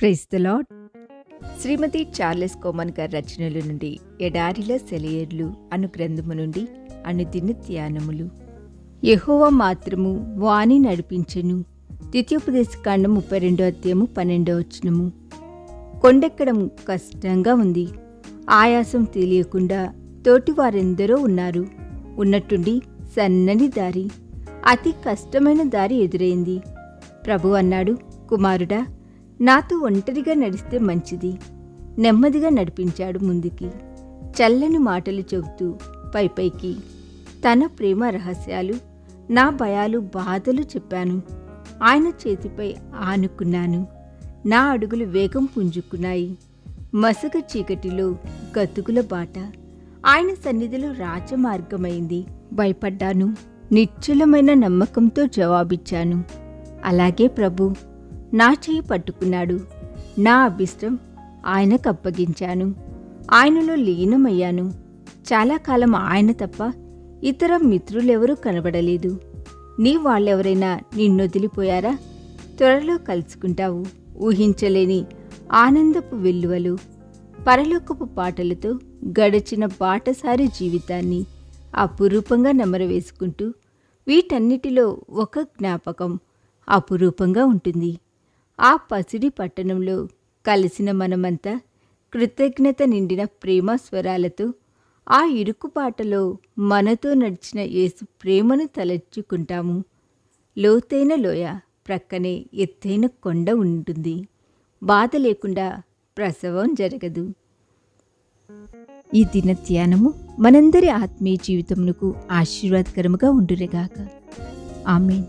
Praise the Lord Shrimati Charles Cowman గారి రచనల నుండి ఎడారిలో సెలయర్లు అను గ్రంథము నుండి అనుదిన ధ్యానములు. యహోవ మాత్రము వాణి నడిపించెను. ద్వితీయోపదేశ కాండం ముప్పై రెండో అధ్యాయము పన్నెండో వచనము. కొండెక్కడం కష్టంగా ఉంది. ఆయాసం తెలియకుండా తోటి వారెందరో ఉన్నారు. ఉన్నట్టుండి సన్నని దారి అతి కష్టమైన దారి ఎదురైంది. ప్రభు అన్నాడు కుమారుడా నాతో ఒంటరిగా నడిస్తే మంచిది. నెమ్మదిగా నడిపించాడు ముందుకి. చల్లని మాటలు చెబుతూ పైపైకి తన ప్రేమ రహస్యాలు నా భయాలు బాధలు చెప్పాను. ఆయన చేతిపై ఆనుకున్నాను. నా అడుగులు వేగం పుంజుకున్నాయి. మసక చీకటిలో గతుకుల బాట. ఆయన సన్నిధిలో రాజమార్గమైంది భయపడ్డాను. నిశ్చలమైన నమ్మకంతో జవాబిచ్చాను. అలాగే ప్రభు నా చేయి పట్టుకున్నాడు. నా అభిష్టం ఆయనకు అప్పగించాను. ఆయనలో లీనమయ్యాను. చాలా కాలం ఆయన తప్ప ఇతర మిత్రులెవరూ కనబడలేదు. నీ వాళ్ళెవరైనా నిన్నొదిలిపోయారా? త్వరలో కలుసుకుంటావు. ఊహించలేని ఆనందపు వెల్లువలు. పరలోకపు పాటలతో గడిచిన బాటసారి జీవితాన్ని అపురూపంగా నెమరవేసుకుంటూ వీటన్నిటిలో ఒక జ్ఞాపకం అపురూపంగా ఉంటుంది. ఆ పసిడి పట్టణంలో కలిసిన మనమంతా కృతజ్ఞత నిండిన ప్రేమ స్వరాలతో ఆ ఇరుకుపాటలో మనతో నడిచిన యేసు ప్రేమను తలెచ్చుకుంటాము లోతైన లోయ ప్రక్కనే ఎత్తైన కొండ ఉంటుంది. బాధ లేకుండా ప్రసవం జరగదు. ఈ దిన ధ్యానము మనందరి ఆత్మీయ జీవితమునకు ఆశీర్వాదకరముగా ఉండురేగాక ఆమెన్.